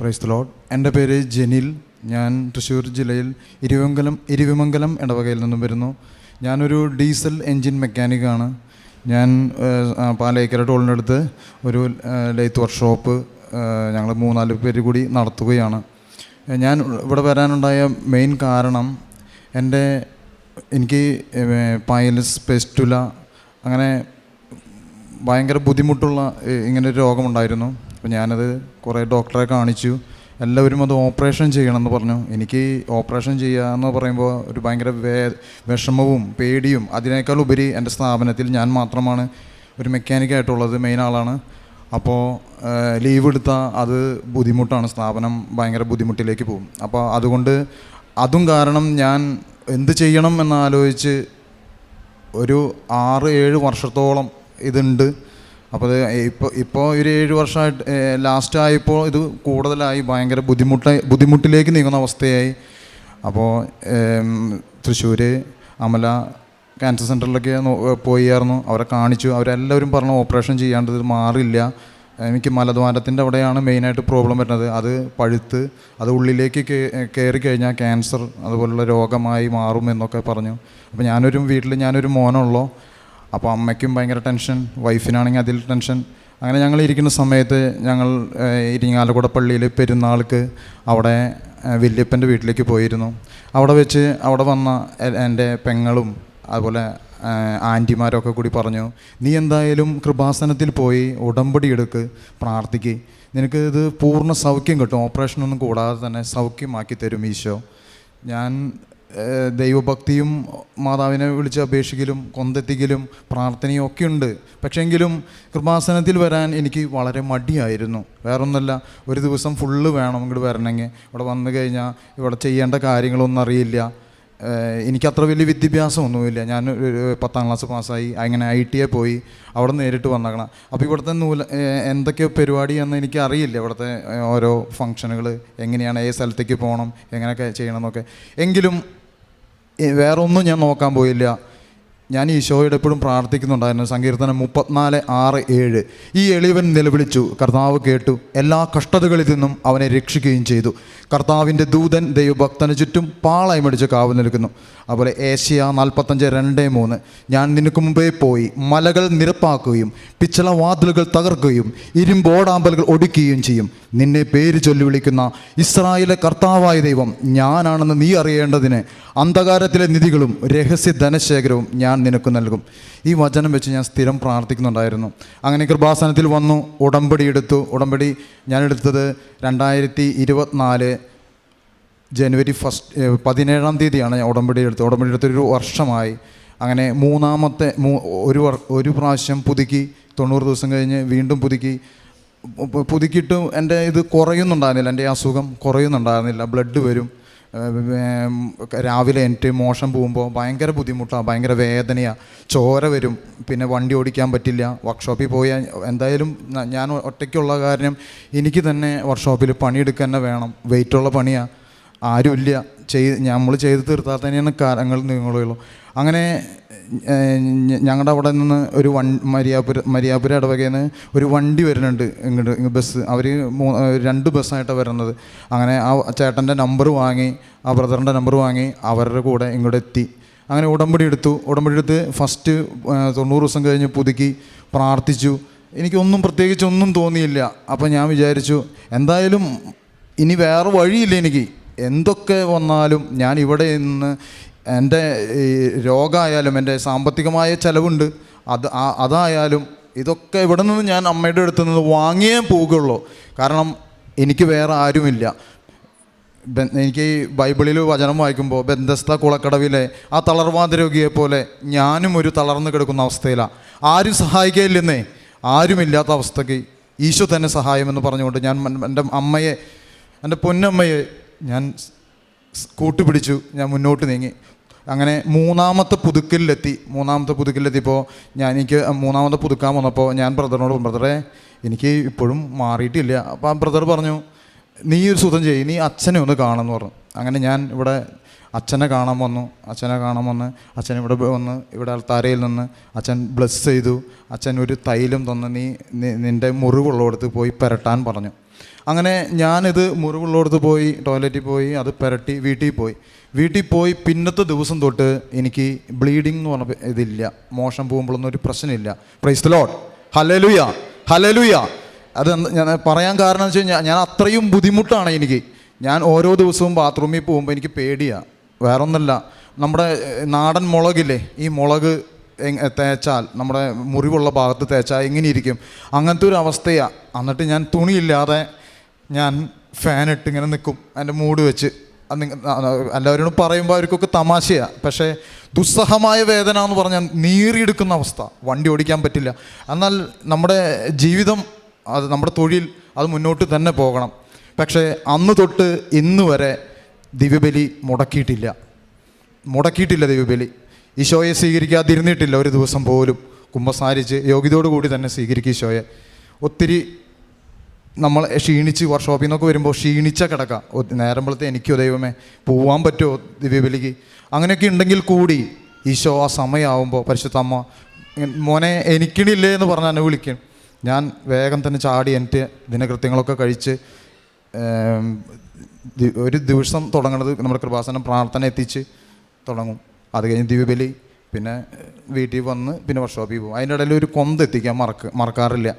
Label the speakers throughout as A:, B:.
A: Price load എന്റെ പേര് ജെനിൽ. ഞാൻ തൃശ്ശൂർ ജില്ലയിൽ ഇരുവങ്കലം ഇരുവിമംഗലം ഇടവകയിൽ നിന്നും വരുന്നു. ഞാനൊരു ഡീസൽ എൻജിൻ മെക്കാനിക്കാണ് ഞാൻ പാലേക്കര ടോളിന്റെ അടുത്ത് ഒരു ലെയ്ത്ത് വർക്ക്ഷോപ്പ് ഞങ്ങൾ മൂന്നാൽ പേര് കൂടി നടത്തുകയാണ്. ഞാൻ ഇവിടെ വരാനുണ്ടായ മെയിൻ കാരണം എന്റെ എനിക്ക് പൈലസ് പെസ്റ്റുല അങ്ങനെ ഭയങ്കര ബുദ്ധിമുട്ടുള്ള ഇങ്ങനെ ഒരു രോഗമുണ്ടായിരുന്നു. അപ്പോൾ ഞാനത് കുറേ ഡോക്ടറെ കാണിച്ചു. എല്ലാവരും അത് ഓപ്പറേഷൻ ചെയ്യണമെന്ന് പറഞ്ഞു. എനിക്ക് ഓപ്പറേഷൻ ചെയ്യുക എന്ന് പറയുമ്പോൾ ഒരു ഭയങ്കര വേ വിഷമവും പേടിയും അതിനേക്കാൾ ഉപരി എന്റെ സ്ഥാപനത്തിൽ ഞാൻ മാത്രമാണ് ഒരു മെക്കാനിക്കായിട്ടുള്ളത് മെയിൻ ആളാണ്. അപ്പോൾ ലീവ് എടുത്താൽ അത് ബുദ്ധിമുട്ടാണ്. സ്ഥാപനം ഭയങ്കര ബുദ്ധിമുട്ടിലേക്ക് പോകും. അപ്പോൾ അതുകൊണ്ട് അതും കാരണം ഞാൻ എന്ത് ചെയ്യണം എന്നാലോചിച്ച് ഒരു ആറ് ഏഴ് വർഷത്തോളം ഇതുണ്ട്. അപ്പോൾ അത് ഇപ്പോൾ ഇപ്പോൾ ഒരു ഏഴ് വർഷമായിട്ട് ലാസ്റ്റ് ആയപ്പോൾ ഇത് കൂടുതലായി ഭയങ്കര ബുദ്ധിമുട്ട് ബുദ്ധിമുട്ടിലേക്ക് നീങ്ങുന്ന അവസ്ഥയായി. അപ്പോൾ തൃശ്ശൂർ അമല ക്യാൻസർ സെന്ററിലൊക്കെ പോയിരുന്നു അവരെ കാണിച്ചു. അവരെല്ലാവരും പറഞ്ഞു ഓപ്പറേഷൻ ചെയ്യാണ്ട് മാറില്ല. എനിക്ക് മലദ്വാരത്തിന്റെ അവിടെയാണ് മെയിനായിട്ട് പ്രോബ്ലം വരുന്നത്. അത് പഴുത്ത് അത് ഉള്ളിലേക്ക് കയറി കഴിഞ്ഞാൽ ക്യാൻസർ അതുപോലുള്ള രോഗമായി മാറും എന്നൊക്കെ പറഞ്ഞു. അപ്പോൾ ഞാനൊരു വീട്ടിൽ ഞാനൊരു മോനുള്ളൂ. അപ്പോൾ അമ്മയ്ക്കും ഭയങ്കര ടെൻഷൻ വൈഫിനാണെങ്കിൽ അതിൽ ടെൻഷൻ. അങ്ങനെ ഞങ്ങൾ ഇരിക്കുന്ന സമയത്ത് ഞങ്ങൾ ഇരിങ്ങാലക്കുട പള്ളിയിൽ പെരുന്നാൾക്ക് അവിടെ വല്യപ്പന്റെ വീട്ടിലേക്ക് പോയിരുന്നു. അവിടെ വെച്ച് അവിടെ വന്ന എന്റെ പെങ്ങളും അതുപോലെ ആന്റിമാരൊക്കെ കൂടി പറഞ്ഞു നീ എന്തായാലും കൃപാസനത്തിൽ പോയി ഉടമ്പടി എടുക്ക് പ്രാർത്ഥിക്ക്. നിനക്ക് ഇത് പൂർണ സൗഖ്യം കിട്ടും. ഓപ്പറേഷനൊന്നും കൂടാതെ തന്നെ സൗഖ്യമാക്കി തരും ഈശോ. ഞാൻ ദൈവഭക്തിയും മാതാവിനെ വിളിച്ച് അപേക്ഷിക്കലും കൊന്തെത്തിക്കലും പ്രാർത്ഥനയും ഒക്കെ ഉണ്ട് പക്ഷേങ്കിലും കൃപാസനത്തിൽ വരാൻ എനിക്ക് വളരെ മടിയായിരുന്നു. വേറൊന്നുമല്ല ഒരു ദിവസം ഫുള്ള് വേണം ഇങ്ങോട്ട് വരണമെങ്കിൽ. ഇവിടെ വന്നു കഴിഞ്ഞാൽ ഇവിടെ ചെയ്യേണ്ട കാര്യങ്ങളൊന്നും അറിയില്ല. എനിക്കത്ര വലിയ വിദ്യാഭ്യാസമൊന്നുമില്ല. ഞാൻ പത്താം ക്ലാസ് പാസ്സായി. അങ്ങനെ ഐ ടി എ പോയി. അവിടെ നേരിട്ട് വന്നേക്കണം. അപ്പോൾ ഇവിടുത്തെ നൂല എന്തൊക്കെ പരിപാടിയെന്ന് എനിക്ക് അറിയില്ല ഇവിടുത്തെ ഓരോ ഫങ്ഷനുകൾ എങ്ങനെയാണ് ഏത് സ്ഥലത്തേക്ക് പോകണം എങ്ങനെയൊക്കെ ചെയ്യണം എന്നൊക്കെ. എങ്കിലും ഏ, വേറെ ഒന്നും ഞാൻ നോക്കാൻ പോയില്ല. ഞാൻ ഈശോയോട് എപ്പോഴും പ്രാർത്ഥിക്കുന്നുണ്ടായിരുന്നു. സങ്കീർത്തനം മുപ്പത്തിനാല് ആറ് ഏഴ്. ഈ എളിവൻ നിലവിളിച്ചു. കർത്താവ് കേട്ടു. എല്ലാ കഷ്ടതകളിൽ നിന്നും അവനെ രക്ഷിക്കുകയും ചെയ്തു. കർത്താവിന്റെ ദൂതൻ ദൈവഭക്തന് ചുറ്റും പാളായി മടിച്ച് കാവൽ നിൽക്കുന്നു. അതുപോലെ ഏഷ്യ നാൽപ്പത്തഞ്ച് രണ്ട് മൂന്ന്. ഞാൻ നിനക്ക് മുമ്പേ പോയി. മലകൾ നിരപ്പാക്കുകയും പിച്ചള വാതിലുകൾ തകർക്കുകയും ഇരുമ്പോടാമ്പലുകൾ ഒടുക്കുകയും ചെയ്യും. നിന്നെ പേര് ചൊല്ലി വിളിക്കുന്ന ഇസ്രായേലെ കർത്താവായ ദൈവം ഞാനാണെന്ന് നീ അറിയേണ്ടതിന് അന്ധകാരത്തിലെ നിധികളും രഹസ്യ ധനശേഖരവും ഞാൻ നിനക്ക് നൽകും. ഈ വചനം വെച്ച് ഞാൻ സ്ഥിരം പ്രാർത്ഥിക്കുന്നുണ്ടായിരുന്നു. അങ്ങനെ കൃപാസനത്തിൽ വന്നു ഉടമ്പടി എടുത്തു. ഉടമ്പടി ഞാൻ എടുത്തത് രണ്ടായിരത്തി ഇരുപത്തിനാല് ജനുവരി ഫസ്റ്റ് പതിനേഴാം തീയതിയാണ് ഞാൻ ഉടമ്പടി എടുത്തത്. ഉടമ്പടി എടുത്തൊരു വർഷമായി. അങ്ങനെ മൂന്നാമത്തെ മൂ ഒരു ഒരു പ്രാവശ്യം പുതുക്കി തൊണ്ണൂറ് ദിവസം കഴിഞ്ഞ് വീണ്ടും പുതുക്കി. പുതുക്കിയിട്ടും എന്റെ ഇത് കുറയുന്നുണ്ടായിരുന്നില്ല. എന്റെ അസുഖം കുറയുന്നുണ്ടായിരുന്നില്ല. ബ്ലഡ് വരും. രാവിലെ എന്റെ മോശം പോകുമ്പോൾ ഭയങ്കര ബുദ്ധിമുട്ടാണ് ഭയങ്കര വേദനയാണ് ചോര വരും പിന്നെ വണ്ടി ഓടിക്കാൻ പറ്റില്ല. വർക്ക്ഷോപ്പിൽ പോയാൽ എന്തായാലും ഞാൻ ഒറ്റയ്ക്കുള്ള കാരണം എനിക്ക് തന്നെ വർക്ക്ഷോപ്പിൽ പണിയെടുക്കുക തന്നെ വേണം. വെയിറ്റുള്ള പണിയാണ് ആരുമില്ല. ചെയ്ത് നമ്മൾ ചെയ്ത് തീർത്താൽ തന്നെയാണ് കാലങ്ങൾ നീങ്ങളുള്ളൂ അങ്ങനെ ഞങ്ങളുടെ അവിടെ നിന്ന് ഒരു വൺ മരിയാപുര മരിയാപുര ഇടവകയിൽ നിന്ന് ഒരു വണ്ടി വരുന്നുണ്ട് ഇങ്ങോട്ട് ഇങ്ങ് ബസ്. അവർ രണ്ട് ബസ്സായിട്ടാണ് വരുന്നത്. അങ്ങനെ ആ ചേട്ടന്റെ നമ്പർ വാങ്ങി ആ ബ്രദറിന്റെ നമ്പർ വാങ്ങി അവരുടെ കൂടെ ഇങ്ങോട്ട് എത്തി. അങ്ങനെ ഉടമ്പടി എടുത്തു. ഉടമ്പടി എടുത്ത് ഫസ്റ്റ് തൊണ്ണൂറ് ദിവസം കഴിഞ്ഞ് പുതുക്കി പ്രാർത്ഥിച്ചു. എനിക്കൊന്നും പ്രത്യേകിച്ച് ഒന്നും തോന്നിയില്ല. അപ്പോൾ ഞാൻ വിചാരിച്ചു എന്തായാലും ഇനി വേറെ വഴിയില്ല എനിക്ക്. എന്തൊക്കെ വന്നാലും ഞാൻ ഇവിടെ നിന്ന് എന്റെ ഈ രോഗമായാലും എന്റെ സാമ്പത്തികമായ ചിലവുണ്ട്. അത് അതായാലും ഇതൊക്കെ ഇവിടെ നിന്ന് ഞാൻ അമ്മയുടെ അടുത്ത് നിന്ന് വാങ്ങിയേ പോകുള്ളൂ. കാരണം എനിക്ക് വേറെ ആരുമില്ല. എനിക്ക് ബൈബിളിൽ വചനം വായിക്കുമ്പോൾ ബന്ധസ്ഥ കുളക്കടവിലെ ആ തളർവാദ രോഗിയെ പോലെ ഞാനും ഒരു തളർന്നു കിടക്കുന്ന അവസ്ഥയിലാണ് ആരും സഹായിക്കില്ലെന്നേ ആരുമില്ലാത്ത അവസ്ഥയ്ക്ക് ഈശോ തന്നെ സഹായമെന്ന് പറഞ്ഞുകൊണ്ട് ഞാൻ എന്റെ അമ്മയെ എന്റെ പൊന്നമ്മയെ ഞാൻ കൂട്ടുപിടിച്ചു ഞാൻ മുന്നോട്ട് നീങ്ങി. അങ്ങനെ മൂന്നാമത്തെ പുതുക്കലിലെത്തി മൂന്നാമത്തെ പുതുക്കലിലെത്തിയപ്പോൾ ഞാൻ എനിക്ക് മൂന്നാമത്തെ പുതുക്കാൻ വന്നപ്പോൾ ഞാൻ ബ്രദറിനോട് ബ്രദറെ എനിക്ക് ഇപ്പോഴും മാറിയിട്ടില്ല. അപ്പോൾ ആ ബ്രദർ പറഞ്ഞു നീ ഒരു സുഖം ചെയ്യും നീ അച്ഛനെ ഒന്ന് കാണുമെന്ന് പറഞ്ഞു. അങ്ങനെ ഞാൻ ഇവിടെ അച്ഛനെ കാണാൻ വന്നു അച്ഛനെ കാണാൻ വന്ന് അച്ഛൻ ഇവിടെ വന്ന് ഇവിടെ അൾത്താരയിൽ നിന്ന് അച്ഛൻ ബ്ലസ് ചെയ്തു അച്ഛൻ ഒരു തൈലം തന്ന് നി- നിന്റെ മുറിവുള്ളടത്ത് പോയി പുരട്ടാൻ പറഞ്ഞു. അങ്ങനെ ഞാനിത് മുറിവുള്ളടത്ത് പോയി ടോയ്ലറ്റിൽ പോയി അത് പുരട്ടി വീട്ടിൽ പോയി. വീട്ടിൽ പോയി പിന്നത്തെ ദിവസം തൊട്ട് എനിക്ക് ബ്ലീഡിംഗ് എന്ന് പറഞ്ഞ ഇതില്ല. മോശം പോകുമ്പോഴൊന്നും ഒരു പ്രശ്നമില്ല. പ്രൈസ് ലോഡ് ഹലലുയ ഹലലുയ അത് ഞാൻ പറയാൻ കാരണം എന്ന് വെച്ച് കഴിഞ്ഞാൽ ഞാൻ അത്രയും ബുദ്ധിമുട്ടാണ് എനിക്ക്. ഞാൻ ഓരോ ദിവസവും ബാത്റൂമിൽ പോകുമ്പോൾ എനിക്ക് പേടിയാണ് വേറെ ഒന്നല്ല നമ്മുടെ നാടൻ മുളകില്ലേ? ഈ മുളക് തേച്ചാൽ നമ്മുടെ മുറിവുള്ള ഭാഗത്ത് തേച്ചാൽ എങ്ങനെയിരിക്കും? അങ്ങനത്തെ ഒരു അവസ്ഥയാണ് എന്നിട്ട് ഞാൻ തുണിയില്ലാതെ ഞാൻ ഫാൻ ഇട്ട് ഇങ്ങനെ നിൽക്കും എന്റെ മൂഡ് വെച്ച്. എല്ലാവരോടും പറയുമ്പോൾ അവർക്കൊക്കെ തമാശയാണ് പക്ഷേ ദുസ്സഹമായ വേദന എന്ന് പറഞ്ഞാൽ നീറിയെടുക്കുന്ന അവസ്ഥ. വണ്ടി ഓടിക്കാൻ പറ്റില്ല. എന്നാൽ നമ്മുടെ ജീവിതം അത് നമ്മുടെ തൊഴിൽ അത് മുന്നോട്ട് തന്നെ പോകണം. പക്ഷേ അന്ന് തൊട്ട് ഇന്ന് വരെ ദിവ്യബലി മുടക്കിയിട്ടില്ല. മുടക്കിയിട്ടില്ല ദിവ്യബലി. ഈശോയെ സ്വീകരിക്കാതിരുന്നിട്ടില്ല ഒരു ദിവസം പോലും. കുമ്പസാരിച്ച് യോഗ്യതയോടു കൂടി തന്നെ സ്വീകരിക്കും ഈശോയെ. ഒത്തിരി നമ്മൾ ക്ഷീണിച്ച് വർക്ക്ഷോപ്പിൽ നിന്നൊക്കെ വരുമ്പോൾ ക്ഷീണിച്ച കിടക്കാം. നേരമ്പോഴത്തെ എനിക്കോ ദൈവമേ പോവാൻ പറ്റുമോ ദിവ്യബലിക്ക്? അങ്ങനെയൊക്കെ ഉണ്ടെങ്കിൽ കൂടി ഈശോ ആ സമയമാകുമ്പോൾ പരിശുദ്ധ അമ്മ ഇങ്ങനെ, മോനെ എനിക്കിണില്ലേ എന്ന് പറഞ്ഞ് എന്നെ വിളിക്കും. ഞാൻ വേഗം തന്നെ ചാടി എന്റെ ദിനകൃത്യങ്ങളൊക്കെ കഴിച്ച് ഒരു ദിവസം തുടങ്ങുന്നത് നമ്മുടെ കൃപാസനം പ്രാർത്ഥന എത്തിച്ച് തുടങ്ങും. അത് കഴിഞ്ഞ് ദിവ്യബലി പിന്നെ വീട്ടിൽ വന്ന് പിന്നെ വർക്ക്ഷോപ്പിൽ പോകും അതിന്റെ ഇടയിൽ ഒരു കൊന്ത് എത്തിക്കാൻ മറക്ക മറക്കാറില്ല.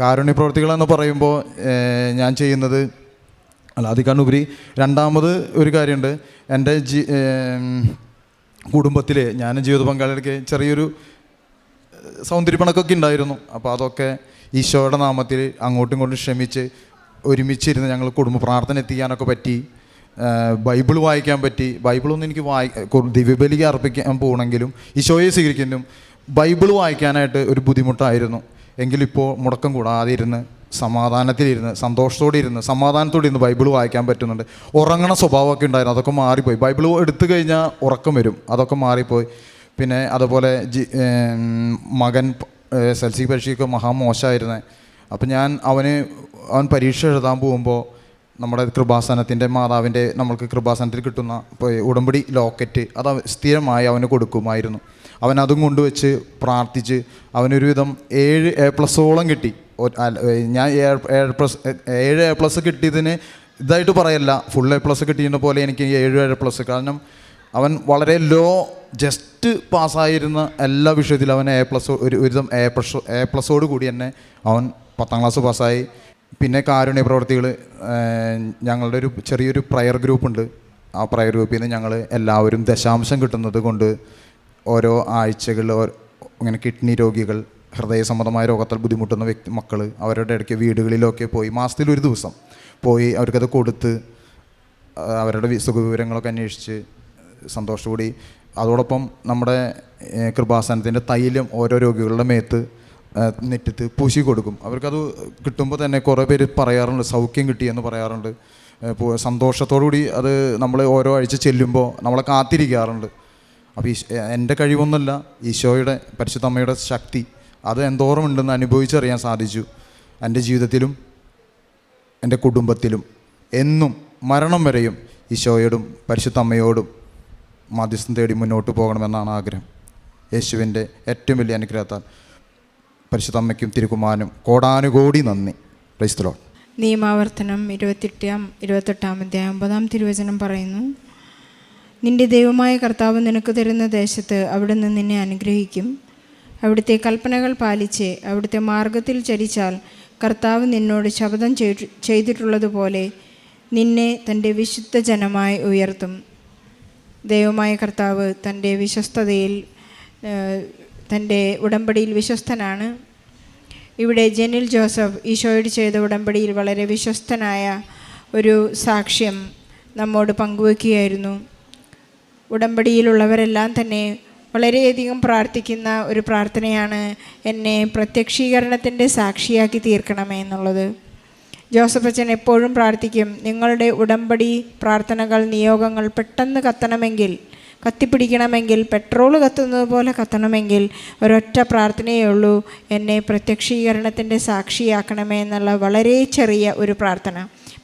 A: കാരുണ്യ പ്രവർത്തികളെന്ന് പറയുമ്പോൾ ഞാൻ ചെയ്യുന്നത് അല്ല അതിക്കാണുപരി രണ്ടാമത് ഒരു കാര്യമുണ്ട്. എന്റെ ജി കുടുംബത്തിൽ ഞാൻ ജീവിത പങ്കാളികൾക്ക് ചെറിയൊരു സൗന്ദര്യപ്പണക്കൊക്കെ ഉണ്ടായിരുന്നു. അപ്പോൾ അതൊക്കെ ഈശോയുടെ നാമത്തിൽ അങ്ങോട്ടും ഇങ്ങോട്ടും ക്ഷമിച്ച് ഒരുമിച്ചിരുന്ന് ഞങ്ങൾ കുടുംബ പ്രാർത്ഥന എത്തിക്കാനൊക്കെ പറ്റി ബൈബിൾ വായിക്കാൻ പറ്റി. ബൈബിളൊന്നും എനിക്ക് വായി ദിവ്യബലിക്ക് അർപ്പിക്കാൻ പോകണമെങ്കിലും ഈശോയെ സ്വീകരിക്കുന്നതും ബൈബിൾ വായിക്കാനായിട്ട് ഒരു ബുദ്ധിമുട്ടായിരുന്നു. എങ്കിലിപ്പോൾ മുടക്കം കൂടാതെ ഇരുന്ന് സമാധാനത്തിലിരുന്ന് സന്തോഷത്തോടെ ഇരുന്ന് സമാധാനത്തോടെ ഇരുന്ന് ബൈബിൾ വായിക്കാൻ പറ്റുന്നുണ്ട്. ഉറങ്ങണ സ്വഭാവമൊക്കെ ഉണ്ടായിരുന്നു. അതൊക്കെ മാറിപ്പോയി. ബൈബിൾ എടുത്തു കഴിഞ്ഞാൽ ഉറക്കം വരും. അതൊക്കെ മാറിപ്പോയി. പിന്നെ അതുപോലെ ജി മകൻ എസ് എൽ സി പരീക്ഷയ്ക്ക് മഹാമോശമായിരുന്നേ അപ്പം ഞാൻ അവന് അവൻ പരീക്ഷ എഴുതാൻ പോകുമ്പോൾ നമ്മുടെ കൃപാസനത്തിന്റെ മാതാവിന്റെ നമ്മൾക്ക് കൃപാസനത്തിൽ കിട്ടുന്ന ഇപ്പോൾ ഉടമ്പടി ലോക്കറ്റ് അത് സ്ഥിരമായി അവന് കൊടുക്കുമായിരുന്നു. അവൻ അതും കൊണ്ടുവച്ച് പ്രാർത്ഥിച്ച് അവനൊരുവിധം ഏഴ് എ പ്ലസോളം കിട്ടി. ഞാൻ ഏഴ് പ്ലസ് ഏഴ് എ പ്ലസ് കിട്ടിയതിന് ഇതായിട്ട് പറയല്ല. ഫുൾ എ പ്ലസ് കിട്ടിയതിനെ പോലെ എനിക്ക് ഏഴ് ഏഴ് പ്ലസ് കാരണം അവൻ വളരെ ലോ ജസ്റ്റ് പാസ്സായിരുന്ന എല്ലാ വിഷയത്തിലും അവൻ എ പ്ലസ് ഒരു ഒരുവിധം എ പ്ലസ് എ പ്ലസോട് കൂടി തന്നെ അവൻ പത്താം ക്ലാസ് പാസ്സായി. പിന്നെ കാരുണ്യ പ്രവർത്തികൾ ഞങ്ങളുടെ ഒരു ചെറിയൊരു പ്രയർ ഗ്രൂപ്പുണ്ട് ആ പ്രയർ ഗ്രൂപ്പിൽ നിന്ന് ഞങ്ങൾ എല്ലാവരും ദശാംശം കിട്ടുന്നത് കൊണ്ട് ഓരോ ആഴ്ചകളിൽ ഇങ്ങനെ കിഡ്നി രോഗികൾ ഹൃദയ സംബന്ധമായ രോഗത്താൽ ബുദ്ധിമുട്ടുന്ന വ്യക്തി മക്കൾ അവരുടെ ഇടയ്ക്ക് വീടുകളിലൊക്കെ പോയി മാസത്തിൽ ഒരു ദിവസം പോയി അവർക്കത് കൊടുത്ത് അവരുടെ സുഖവിവരങ്ങളൊക്കെ അന്വേഷിച്ച് സന്തോഷത്തോടി അതോടൊപ്പം നമ്മുടെ കൃപാസനത്തിന്റെ തൈലം ഓരോ രോഗികളുടെ മേത്ത് നെറ്റിത്ത് പൂശി കൊടുക്കും. അവർക്കത് കിട്ടുമ്പോൾ തന്നെ കുറേ പേര് പറയാറുണ്ട് സൗഖ്യം കിട്ടിയെന്ന് പറയാറുണ്ട്. സന്തോഷത്തോടു കൂടി അത് നമ്മൾ ഓരോ ആഴ്ച ചെല്ലുമ്പോൾ നമ്മളെ കാത്തിരിക്കാറുണ്ട്. അപ്പോൾ ഈശ് എന്റെ കഴിവൊന്നുമല്ല ഈശോയുടെ പരിശുദ്ധ അമ്മയുടെ ശക്തി. അത് എന്തോരം ഉണ്ടെന്ന് അനുഭവിച്ചറിയാൻ സാധിച്ചു. എന്റെ ജീവിതത്തിലും എന്റെ കുടുംബത്തിലും എന്നും മരണം വരെയും ഈശോയോടും പരിശുദ്ധ അമ്മയോടും മധ്യസ്ഥം തേടി മുന്നോട്ട് പോകണമെന്നാണ് ആഗ്രഹം. യേശുവിന്റെ ഏറ്റവും വലിയ അനുഗ്രഹത്താൽ പരിശുദ്ധമ്മയ്ക്കും തിരുക്കുമാനും കോടാനുകോടി നന്ദി. ക്രൈസ്തലോ
B: നിയമാവർത്തനം ഇരുപത്തെട്ടാം ഇരുപത്തെട്ടാം അധ്യായം ഒമ്പതാം തിരുവചനം പറയുന്നു. നിന്റെ ദൈവമായ കർത്താവ് നിനക്ക് തരുന്ന ദേശത്ത് അവിടുന്ന് നിന്നെ അനുഗ്രഹിക്കും. അവിടുത്തെ കൽപ്പനകൾ പാലിച്ച് അവിടുത്തെ മാർഗത്തിൽ ചരിച്ചാൽ കർത്താവ് നിന്നോട് ശപഥം ചെയ്തിട്ടുള്ളതുപോലെ നിന്നെ തന്റെ വിശുദ്ധ ജനമായി ഉയർത്തും. ദൈവമായ കർത്താവ് തന്റെ വിശ്വസ്തതയിൽ തന്റെ ഉടമ്പടിയിൽ വിശ്വസ്തനാണ്. ഇവിടെ ജെനിൽ ജോസഫ് ഈശോയോട് ചെയ്ത ഉടമ്പടിയിൽ വളരെ വിശ്വസ്തനായ ഒരു സാക്ഷ്യം നമ്മോട് പങ്കുവെക്കുകയായിരുന്നു. ഉടമ്പടിയിലുള്ളവരെല്ലാം തന്നെ വളരെയധികം പ്രാർത്ഥിക്കുന്ന ഒരു പ്രാർത്ഥനയാണ് എന്നെ പ്രത്യക്ഷീകരണത്തിന്റെ സാക്ഷിയാക്കി തീർക്കണമേ എന്നുള്ളത്. ജോസഫ് അച്ഛൻ എപ്പോഴും പ്രാർത്ഥിക്കും നിങ്ങളുടെ ഉടമ്പടി പ്രാർത്ഥനകൾ നിയോഗങ്ങൾ പെട്ടെന്ന് കത്തണമെങ്കിൽ കത്തിപ്പിടിക്കണമെങ്കിൽ പെട്രോൾ കത്തുന്നത് പോലെ കത്തണമെങ്കിൽ ഒരൊറ്റ പ്രാർത്ഥനയേ ഉള്ളൂ എന്നെ പ്രത്യക്ഷീകരണത്തിന്റെ സാക്ഷിയാക്കണമേ എന്നുള്ള വളരെ ചെറിയ ഒരു പ്രാർത്ഥന.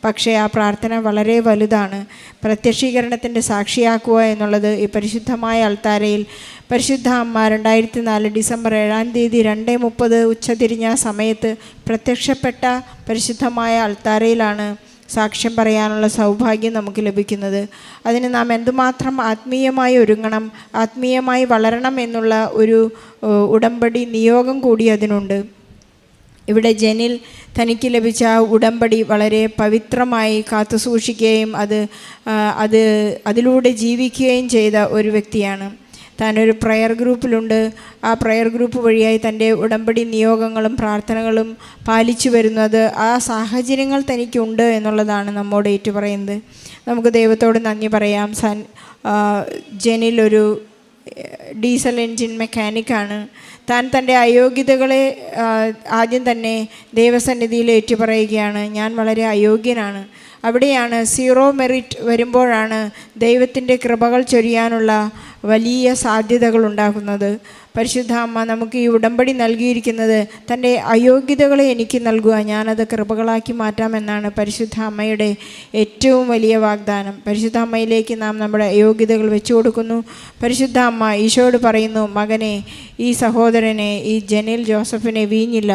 B: പക്ഷേ ആ പ്രാർത്ഥന വളരെ വലുതാണ്. പ്രത്യക്ഷീകരണത്തിന്റെ സാക്ഷിയാക്കുക എന്നുള്ളത് ഈ പരിശുദ്ധമായ അൾത്താരയിൽ പരിശുദ്ധ അമ്മ രണ്ടായിരത്തി നാല് ഡിസംബർ ഏഴാം തീയതി രണ്ട് മുപ്പത് ഉച്ചതിരിഞ്ഞ സമയത്ത് പ്രത്യക്ഷപ്പെട്ട പരിശുദ്ധമായ അൾത്താരയിലാണ് സാക്ഷ്യം പറയാനുള്ള സൗഭാഗ്യം നമുക്ക് ലഭിക്കുന്നത്. അതിന് നാം എന്തുമാത്രം ആത്മീയമായി ഒരുങ്ങണം ആത്മീയമായി വളരണം എന്നുള്ള ഒരു ഉടമ്പടി നിയോഗം കൂടി അതിനുണ്ട്. ഇവിടെ ജനിൽ തനിക്ക് ലഭിച്ച ഉടമ്പടി വളരെ പവിത്രമായി കാത്തു സൂക്ഷിക്കുകയും അത് അത് അതിലൂടെ ജീവിക്കുകയും ചെയ്ത ഒരു വ്യക്തിയാണ്. താനൊരു പ്രയർ ഗ്രൂപ്പിലുണ്ട്. ആ പ്രയർ ഗ്രൂപ്പ് വഴിയായി തന്റെ ഉടമ്പടി നിയോഗങ്ങളും പ്രാർത്ഥനകളും പാലിച്ചു വരുന്നത് ആ സാഹചര്യങ്ങൾ തനിക്കുണ്ട് എന്നുള്ളതാണ് നമ്മോട് ഏറ്റു പറയുന്നത് നമുക്ക് ദൈവത്തോട് നന്ദി പറയാം. സൻ ജനിലൊരു ഡീസൽ എൻജിൻ മെക്കാനിക്കാണ്. താൻ തന്റെ അയോഗ്യതകളെ ആദ്യം തന്നെ ദൈവസന്നിധിയിൽ ഏറ്റുപറയുകയാണ്. ഞാൻ വളരെ അയോഗ്യനാണ്. അവിടെയാണ് സീറോ മെറിറ്റ് വരുമ്പോഴാണ് ദൈവത്തിന്റെ കൃപകൾ ചൊരിയാനുള്ള വലിയ സാധ്യതകൾ ഉണ്ടാകുന്നത്. പരിശുദ്ധ അമ്മ നമുക്ക് ഈ ഉടമ്പടി നൽകിയിരിക്കുന്നത് തന്റെ അയോഗ്യതകളെ എനിക്ക് നൽകുക ഞാനത് കൃപകളാക്കി മാറ്റാമെന്നാണ് പരിശുദ്ധ അമ്മയുടെ ഏറ്റവും വലിയ വാഗ്ദാനം. പരിശുദ്ധ അമ്മയിലേക്ക് നാം നമ്മുടെ അയോഗ്യതകൾ വെച്ചു കൊടുക്കുന്നു. പരിശുദ്ധ അമ്മ ഈശോയോട് പറയുന്നു മകനെ ഈ സഹോദരനെ ഈ ജനിൽ ജോസഫിനെ വീഞ്ഞില്ല.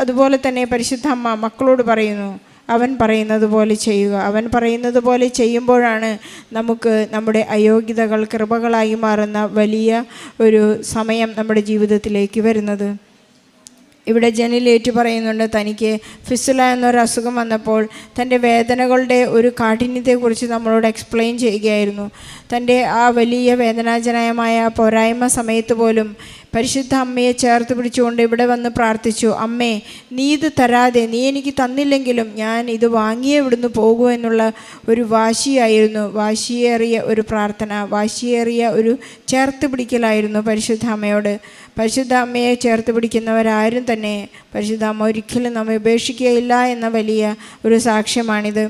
B: അതുപോലെ തന്നെ പരിശുദ്ധ അമ്മ മക്കളോട് പറയുന്നു അവൻ പറയുന്നത് പോലെ ചെയ്യുക. അവൻ പറയുന്നത് പോലെ ചെയ്യുമ്പോഴാണ് നമുക്ക് നമ്മുടെ അയോഗ്യതകൾ കൃപകളായി മാറുന്ന വലിയ ഒരു സമയം നമ്മുടെ ജീവിതത്തിലേക്ക് വരുന്നത്. ഇവിടെ ജനിലേറ്റു പറയുന്നുണ്ട് തനിക്ക് ഫിസുല എന്നൊരു അസുഖം വന്നപ്പോൾ തന്റെ വേദനകളുടെ ഒരു കാഠിന്യത്തെക്കുറിച്ച് നമ്മളോട് എക്സ്പ്ലെയിൻ ചെയ്യുകയായിരുന്നു. തന്റെ ആ വലിയ വേദനാജനകമായ പോരായ്മ സമയത്ത് പോലും പരിശുദ്ധ അമ്മയെ ചേർത്ത് പിടിച്ചുകൊണ്ട് ഇവിടെ വന്ന് പ്രാർത്ഥിച്ചു അമ്മേ നീ ഇത് തരാതെ നീ എനിക്ക് തന്നില്ലെങ്കിലും ഞാൻ ഇത് വാങ്ങിയേ ഇവിടുന്ന് പോകൂ എന്നുള്ള ഒരു വാശിയായിരുന്നു. വാശിയേറിയ ഒരു പ്രാർത്ഥന വാശിയേറിയ ഒരു ചേർത്ത് പിടിക്കലായിരുന്നു പരിശുദ്ധ അമ്മയോട്. പരിശുദ്ധ അമ്മയെ ചേർത്ത് പിടിക്കുന്നവരാരും തന്നെ പരിശുദ്ധ അമ്മ ഒരിക്കലും നമ്മെ ഉപേക്ഷിക്കുകയില്ല എന്ന വലിയ ഒരു സാക്ഷ്യമാണിത്.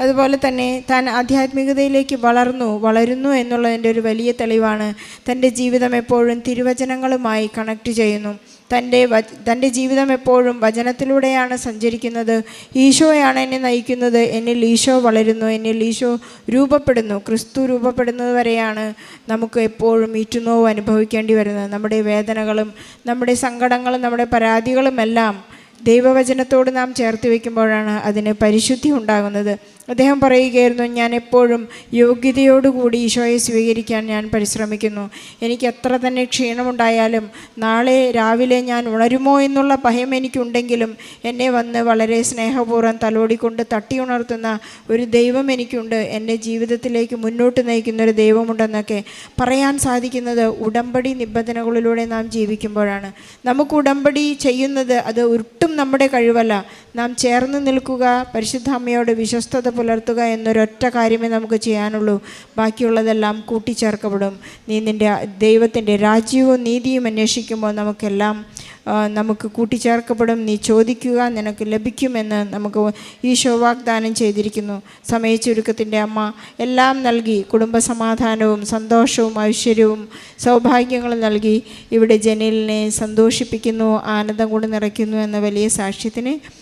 B: അതുപോലെ തന്നെ താൻ ആധ്യാത്മികതയിലേക്ക് വളർന്നു വളരുന്നു എന്നുള്ളതിന്റെ ഒരു വലിയ തെളിവാണ് തന്റെ ജീവിതം എപ്പോഴും തിരുവചനങ്ങളുമായി കണക്ട് ചെയ്യുന്നു. തന്റെ തന്റെ ജീവിതം എപ്പോഴും വചനത്തിലൂടെയാണ് സഞ്ചരിക്കുന്നത്. ഈശോയാണ് എന്നെ നയിക്കുന്നത്. എന്നിൽ ഈശോ വളരുന്നു. എന്നിൽ ഈശോ രൂപപ്പെടുന്നു. ക്രിസ്തു രൂപപ്പെടുന്നത് വരെയാണ് നമുക്ക് എപ്പോഴും ഈറ്റുനോവ് അനുഭവിക്കേണ്ടി വരുന്നത്. നമ്മുടെ വേദനകളും നമ്മുടെ സങ്കടങ്ങളും നമ്മുടെ പരാതികളുമെല്ലാം ദൈവവചനത്തോട് നാം ചേർത്ത് വയ്ക്കുമ്പോഴാണ് അതിന് പരിശുദ്ധി ഉണ്ടാകുന്നത്. അദ്ദേഹം പറയുകയായിരുന്നു ഞാൻ എപ്പോഴും യോഗ്യതയോടുകൂടി ഈശോയെ സ്വീകരിക്കാൻ ഞാൻ പരിശ്രമിക്കുന്നു. എനിക്ക് എത്ര തന്നെ ക്ഷീണമുണ്ടായാലും നാളെ രാവിലെ ഞാൻ ഉണരുമോ എന്നുള്ള ഭയം എനിക്കുണ്ടെങ്കിലും എന്നെ വന്ന് വളരെ സ്നേഹപൂർവം തലോടിക്കൊണ്ട് തട്ടി ഉണർത്തുന്ന ഒരു ദൈവം എനിക്കുണ്ട്. എന്റെ ജീവിതത്തിലേക്ക് മുന്നോട്ട് നയിക്കുന്ന ഒരു ദൈവമുണ്ടെന്നൊക്കെ പറയാൻ സാധിക്കുന്നത് ഉടമ്പടി നിബന്ധനകളിലൂടെ നാം ജീവിക്കുമ്പോഴാണ്. നമുക്ക് ഉടമ്പടി ചെയ്യുന്നത് അത് ഒട്ടും നമ്മുടെ കഴിവല്ല. നാം ചേർന്ന് നിൽക്കുക പരിശുദ്ധ അമ്മയോട് വിശ്വസ്തത പുലർത്തുക എന്നൊരൊറ്റ കാര്യമേ നമുക്ക് ചെയ്യാനുള്ളൂ. ബാക്കിയുള്ളതെല്ലാം കൂട്ടിച്ചേർക്കപ്പെടും. നീ നിന്റെ ദൈവത്തിന്റെ രാജ്യവും നീതിയും അന്വേഷിക്കുമ്പോൾ നമുക്കെല്ലാം നമുക്ക് കൂട്ടിച്ചേർക്കപ്പെടും. നീ ചോദിക്കുക നിനക്ക് ലഭിക്കുമെന്ന് നമുക്ക് ഈ ശോവാഗ്ദാനം ചെയ്തിരിക്കുന്നു. സമയ ചുരുക്കത്തിന്റെ അമ്മ എല്ലാം നൽകി. കുടുംബസമാധാനവും സന്തോഷവും ഐശ്വര്യവും സൗഭാഗ്യങ്ങളും നൽകി. ഇവിടെ ജനലിനെ സന്തോഷിപ്പിക്കുന്നു ആനന്ദം കൊണ്ട് നിറയ്ക്കുന്നു എന്ന വലിയ സാക്ഷ്യത്തിന്